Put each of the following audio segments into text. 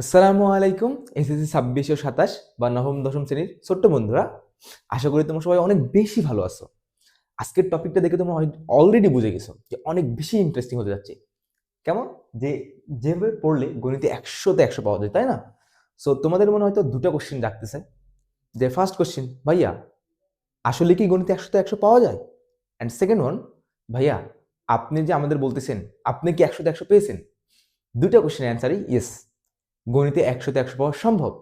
আসসালামু আলাইকুম, এসএসসি ছাব্বিশ ও সাতাশ বা নবম, দশম শ্রেণির ছোট্ট বন্ধুরা। আশা করি তোমরা সবাই অনেক বেশি ভালো আছো। আজকের টপিকটা দেখে তোমরা অলরেডি বুঝে গেছো যে অনেক বেশি ইন্টারেস্টিং হতে যাচ্ছে। কেমন? যে যেভাবে পড়লে গণিতে একশোতে একশো পাওয়া যায়, তাই না? সো তোমাদের মনে হয়তো দুটো কোশ্চেন রাখতেছে যে ফার্স্ট কোশ্চেন ভাইয়া, আসলে কি গণিতে একশোতে একশো পাওয়া যায়? অ্যান্ড সেকেন্ড ওয়ান ভাইয়া, আপনি যে আমাদের বলতেছেন, আপনি কি একশোতে একশো পেয়েছেন? দুটা কোশ্চেনের অ্যান্সারই ইয়েস গণিতে একশোতে একশো পাওয়া সম্ভব।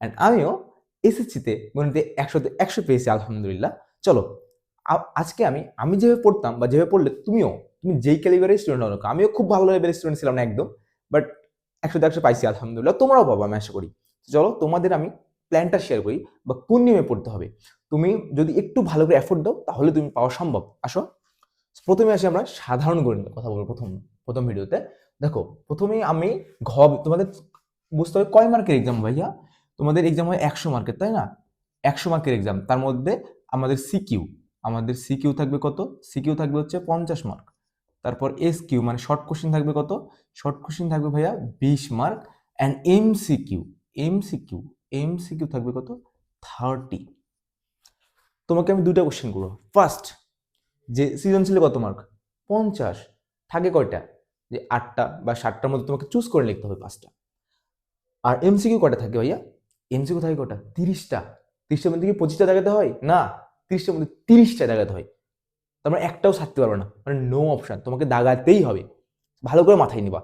অ্যান্ড আমিও এসএসসিতে গণিতে একশোতে একশো পেয়েছি আলহামদুলিল্লাহ। চলো আজকে আমি আমি যেভাবে পড়তাম বা যেভাবে পড়লে তুমিও তুমি যেই ক্যালিবারের স্টুডেন্ট কেন, আমিও খুব ভালো লেভেলের স্টুডেন্ট ছিলাম না একদম বাট একশোতে একশো পাইছি আলহামদুলিল্লাহ। তোমরাও পাবো আমি আশা করি। চলো তোমাদের আমি প্ল্যানটা শেয়ার করি বা কোন নিয়মে পড়তে হবে। তুমি যদি একটু ভালো করে এফোর্ট দাও তাহলে তুমি পাওয়া সম্ভব। আসো। প্রথমে আসি আমরা সাধারণ গণিত কথা বলব প্রথম প্রথম ভিডিওতে দেখো প্রথমে আমি ঘ তোমাদের বুঝতে হবে কয় মার্কের এক্সাম ভাইয়া? তোমাদের এক্সাম হয় একশো মার্কের তাই না? একশো মার্কের এক্সাম তার মধ্যে আমাদের সিকিউ আমাদের সিকিউ থাকবে কত? সিকিউ থাকবে হচ্ছে পঞ্চাশ মার্ক তারপর এস কিউ মানে শর্ট কোশ্চেন থাকবে কত? শর্ট কোশ্চেন থাকবে ভাইয়া বিশ mark and M CQ M CQ M CQ থাকবে কত? থার্টি তোমাকে আমি দুটা কোশ্চেন করব। ফার্স্ট যে সৃজনশীল কত মার্ক পঞ্চাশ। থাকে কয়টা? যে আটটা বা সাতটার মধ্যে তোমাকে চুজ করে লিখতে হবে পাঁচটা। আর এমসিকিউ কটা থাকে ভাইয়া? এমসিকিউ থাকে কটা? তিরিশটা। তিরিশটার মধ্যে কি পঁচিশটা দেখাতে হয়? না তিরিশটার মধ্যে তিরিশটা দেখাতে হয়। তার মানে একটাও ছাড়তে পারবে না। মানে নো অপশান তোমাকে দাগাতেই হবে। ভালো করে মাথায় নিবা।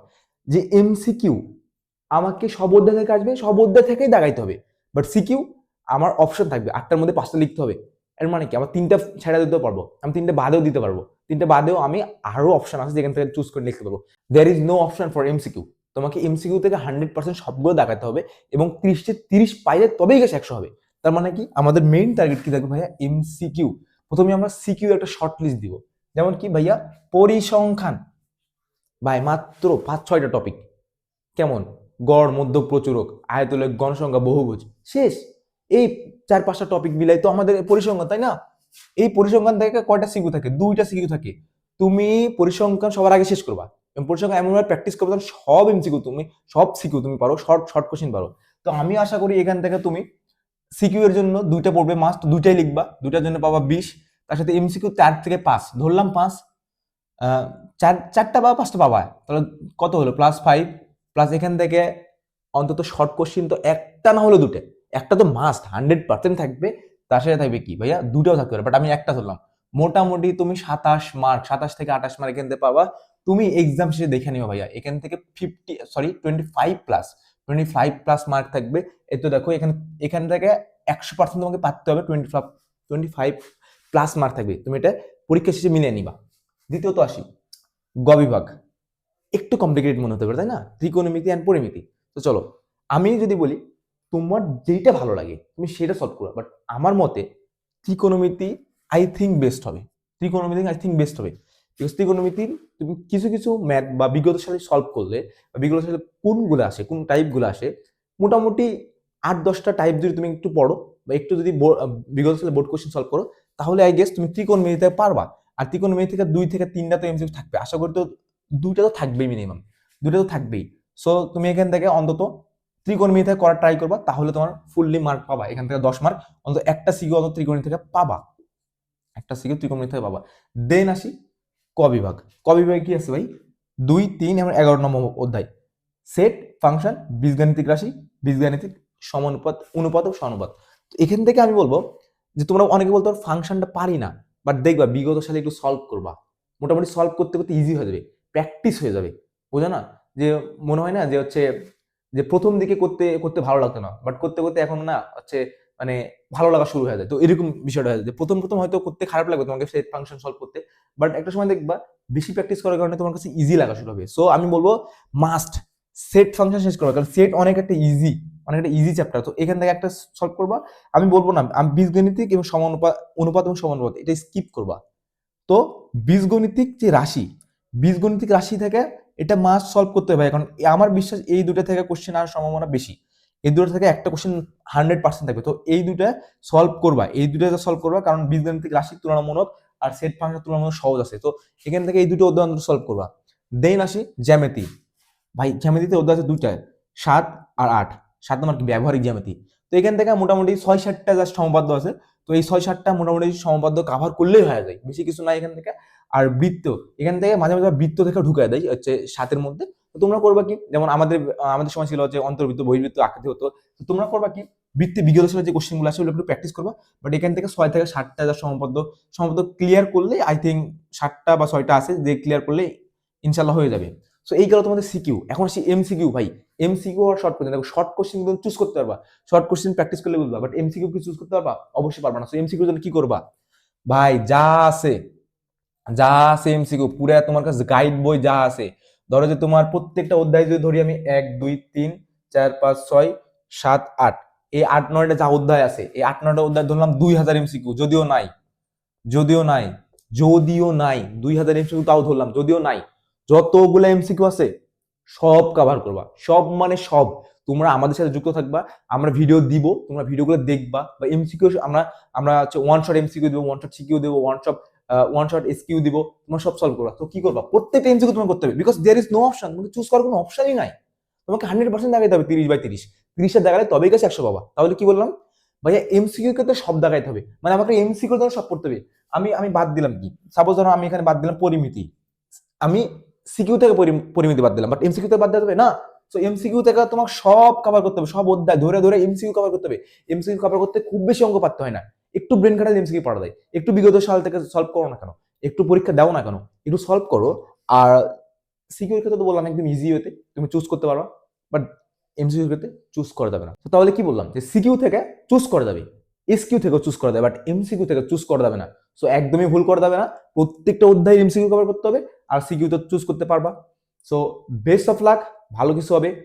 যে এমসিকিউ আমাকে সব অধ্যায় থেকে আসবে, সব অধ্যায় থেকেই দাগাইতে হবে। বাট সিকিউ আমার অপশন থাকবে। আটটার মধ্যে পাঁচটা লিখতে হবে। এর মানে কি? আমার তিনটা ছেড়ে দিতে পারব। আমি তিনটে বাদেও দিতে পারব। তিনটে বাদেও আমি আরও অপশন আছে যেখান থেকে চুজ করে লিখতে পারব। There is no option for MCQ তোমাকে এমসিকিউ থেকে হান্ড্রেড পার্সেন্ট সবগুলো দেখাতে হবে এবং তিরিশে, তিরিশ পাইলে তবেই গেছে একশো হবে। তার মানে কি? আমাদের মেইন টার্গেট কি থাকবে ভাইয়া? এমসিকিউ প্রথমে আমরা সিকিউ একটা শর্ট লিস্ট দিব। যেমন কি ভাইয়া? পরিসংখ্যান। ভাই, মাত্র পাঁচ, ছয়টা টপিক কেমন? গড়, মধ্য প্রচুরক, আয়তলেখ, গণসংখ্যা, বহুভুজ। শেষ। এই চার, পাঁচটা টপিক মিলাই তো আমাদের পরিসংখ্যান, তাই না? এই পরিসংখ্যান থেকে কয়টা সিকিউ থাকে? দুইটা সিকিউ থাকে। তুমি পরিসংখ্যান সবার আগে শেষ করবা। পরিসংখ্যান এমনভাবে প্র্যাকটিস করবে তখন সব এমসিকিউ তুমি, সব সিকিউ তুমি পারো শর্ট শর্ট কোশ্চেন পারো। তো আমি আশা করি এখান থেকে তুমি সিকিউ এর জন্য দুইটা পড়বে মাস্ট দুইটাই লিখবা, দুইটার জন্য পাবা বিশ, তার সাথে এমসিকিউ চার থেকে পাঁচ, ধরলাম পাঁচ চার, চারটা বা পাঁচটা পাবা। তাহলে কত হলো? প্লাস ফাইভ প্লাস এখান থেকে অন্তত শর্ট কোশ্চিন তো একটা না হলো দুটো। একটা তো মাস্ট হান্ড্রেড পার্সেন্ট থাকবে, তার সাথে থাকবে কি? ভাইয়া, দুটাও থাকতে পারে বাট আমি একটা ধরলাম। মোটামুটি তুমি সাতাশ মার্ক সাতাশ থেকে আঠাশ মার্ক থেকে পাবা। তুমি এক্সাম শেষে দেখে নিও ভাইয়া, এখান থেকে fifty sorry twenty five plus twenty five plus mark থাকবে। এই তো দেখো, এখানে, এখান থেকে একশো পার্সেন্ট তোমাকে পাচ্ছে হবে twenty five twenty five plus mark থাকবে। তুমি এটা পরীক্ষা শেষে মিলিয়ে নিবা। দ্বিতীয়ত আসি, গ বিভাগ। একটু কমপ্লিকেটেড মনে হতে পারে, তাই না? ত্রিকোণমিতি অ্যান্ড পরিমিতি। তো চলো, আমি যদি বলি, তোমার যেইটা ভালো লাগে, তুমি সেটা সলভ করো। বাট আমার মতে, ত্রিকোণমিতি আই থিঙ্ক বেস্ট হবে। ত্রিকোণমিতি আই থিঙ্ক বেস্ট হবে। বিকজ ত্রিকোণমিতির তুমি কিছু কিছু ম্যাথ বা বিগত সালে সলভ করলে বা বিগত সালে কোনগুলো আসে, কোন টাইপগুলো আসে, মোটামুটি আট, দশটা টাইপ যদি তুমি একটু পড়ো বা একটু যদি বিগত সালে বোর্ড কোশ্চেন সলভ করো, তাহলে আই গেস তুমি ত্রিকোণমিতিতে পারবা। আর ত্রিকোণমিতি থেকে দুই থেকে তিনটা তো এমসিকিউ থাকবে। আশা করি তো দুইটা তো থাকবেই মিনিমাম দুইটা তো থাকবেই। সো তুমি এখান থেকে অন্তত ত্রিকোণমিতি থেকে করার ট্রাই করবা, তাহলে তোমার ফুললি মার্ক পাবা। এখান থেকে দশ মার্ক অন্তত একটা সিকিউ অন্তত ত্রিকোণী থেকে পাবা। একটা সিকিউ ত্রিকোণমিতি থেকে পাবা দেন আসি ক বিভাগ। ক বিভাগে কি আছে ভাই? দুই, তিন, এবং এগারো নম্বর অধ্যায়। সেট ফাংশন বীজগাণিতিক রাশি, বীজগাণিতিক সমানুপাত, অনুপাত ও সমানুপাত। তো এখান থেকে আমি বলব যে তোমরা অনেকে বলতো ফাংশনটা পারি না বাট দেখবা বিগত সালে একটু সলভ করবা। মোটামুটি সলভ করতে করতে ইজি হয়ে যাবে প্র্যাকটিস হয়ে যাবে। বোঝো না? যে মনে হয় না যে হচ্ছে যে প্রথম দিকে করতে করতে ভালো লাগতো না বাট করতে করতে এখন না, হচ্ছে মানে ভালো লাগা শুরু হয়ে যায়। তো এরকম বিষয়টা হয়ে যায়। প্রথম প্রথম হয়তো করতে খারাপ লাগবে তোমাকে সেট ফাংশন সলভ করতে বাট একটা সময় দেখবা বেশি প্র্যাকটিস করার কারণে তোমার কাছে ইজি লাগা শুরু হবে। সো আমি বলব মাস্ট সেট ফাংশন শেষ করবা কারণ সেট অনেক একটা ইজি অনেক একটা ইজি চ্যাপ্টার তো এখান থেকে একটা সলভ করবা। আমি বলব না, আমি বীজগণিতিক এবং সমানুপাত অনুপাত এবং সমানুপাত এটা স্কিপ করবা। তো বীজগণিতিক যে রাশি, বীজগণিতিক রাশি থেকে এটা মাস্ট সলভ করতে হবে। এখন আমার বিশ্বাস এই দুটো থেকে কোশ্চেন আসার সম্ভাবনা বেশি। এই দুটো থেকে একটা কোশ্চেন হান্ড্রেড পার্সেন্ট থাকবে। তো এই দুটা সলভ করবা। এই দুটো সলভ করবা কারণ বীজগণিতিক রাশির তুলনামূলক আর সেট ফাংশন তুলনামূলক সহজ আছে। তো এখান থেকে এই দুটো অধ্যায় সলভ করবা। দেন আসি জ্যামিতি। ভাই, জ্যামিতিতে অধ্যায় আছে দুইটায় সাত আর আট। সাত নম্বর কি? ব্যবহারিক জ্যামিতি। তো এখান থেকে মোটামুটি ছয় সাতটা জাস্ট সমবাদ্য আছে। তো এই ছয় সাতটা মোটামুটি সমবাদ্য কাভার করলেই হয়ে যায়। বেশি কিছু নাই এখান থেকে। আর বৃত্ত, এখান থেকে মাঝে মাঝে বৃত্ত থেকে ঢুকায় দেয়, হচ্ছে সাতের মধ্যে। তো তোমরা করবা কি? যেমন আমাদের আমাদের সময় ছিল যে অন্তর্বৃত্ত, বহির্বৃত্ত আঁকতে হতো। তো তোমরা করবা কি? বৃত্তি সালের যে কোশ্চেনগুলো আছে, ওগুলো একটু প্র্যাকটিস করবা। বাট এখান থেকে ছয় থেকে সাতটা যা সমবদ্ধ সমবদ্ধ ক্লিয়ার করলে আই থিঙ্ক সাতটা বা ছয়টা আছে, যে ক্লিয়ার করলে ইনশাল্লাহ হয়ে যাবে। সো এই গেল তোমাদের সিকিউ এখন আসি এমসিকিউ ভাই। এমসিকিউ আর শর্ট কোশ্চেন দেখো শর্ট কোশ্চেন তুমি চুজ করতে পারবা। শর্ট কোশ্চেন প্র্যাকটিস করলে বুঝবা। বাট এমসিকিউ কি চুজ করতে পারবা? অবশ্যই পারবা না। সো এমসিকিউ জন্য কি করবা? ভাই, যা আছে যা আছে এমসিকিউ পুরা তোমার কাছে গাইড বই যা আছে ধরো যে তোমার প্রত্যেকটা অধ্যায় যদি ধরি আমি এক, দুই, তিন, চার, পাঁচ, ছয়, সাত, আট, এই আট, নয়টা যা অধ্যায় আছে, এই আট, নয়টা অধ্যায় ধরলাম দুই হাজার এমসিকিউ যদিও নাই যদিও নাই যদিও নাই, দুই হাজার এমসিকিউ তাও ধরলাম, যদিও নাই, যতগুলো এমসিকিউ আছে, সব কভার করবা, সব মানে সব, তোমরা আমাদের সাথে যুক্ত থাকবা, আমরা ভিডিও দিব, তোমরা ভিডিওগুলো দেখবা, বা এমসিকিউ আমরা আমরা হচ্ছে ওয়ান শট এমসিকিউ দেবো ওয়ান শট সিকিউ দেবো one shot one shot SQ দিব, তোমার সব সলভ করবা। তো কি করবা? প্রত্যেকটা এমসিকিউ তোমার করতে হবে। Because there is no option তোমাকে চুজ করার কোনো অপশনই নাই। তোমাকে হান্ড্রেড পার্সেন্ট দেখাইতে হবে তিরিশ বাই তিরিশ। তিরিশের দেখালে তবেই কাছে একশো পাবা। তাহলে কি বললাম? ভাইয়া এমসিকিউ কে তো সব দেখাইতে হবে। মানে আমাকে এমসিকিউ ধরো সব করতে হবে। আমি আমি বাদ দিলাম কি? সাপোজ ধরো আমি এখানে বাদ দিলাম পরিমিতি। আমি সিকিউ থেকে পরি- পরিমিতি বাদ দিলাম। বাট এমসিকিউ থেকে বাদ দিতে হবে না। তো এমসিকিউ থেকে তোমাকে সব কভার করতে হবে। সব অধ্যায় ধরে ধরে এমসিকিউ কভার করতে হবে। এমসিকিউ কভার করতে খুব বেশি অঙ্ক পারতে হয় না। একটু ব্রেন খাটালে এমসিকিউ পড়া যায়। একটু বিগত সাল থেকে সলভ করো না কেন? একটু পরীক্ষা দাও না কেন? একটু সলভ করো। আর সিকিউর ক্ষেত্রে তো বললাম, একদম ইজি হতে। তুমি চুজ করতে পারবা। বাট এমসিকিউ ক্ষেত্রে চুজ করা যাবে না। তো তাহলে কি বললাম? যে সিকিউ থেকে চুজ করা যাবে। এসকিউ থেকেও চুজ করা যাবে। বাট এমসিকিউ থেকে চুজ করা যাবে না। সো একদমই ভুল করা যাবে না। প্রত্যেকটা অধ্যায় এমসিকিউ কভার করতে হবে। আর সিকিউ তো চুজ করতে পারবা। সো বেস্ট অফ লাক ভালো কিছু হবে।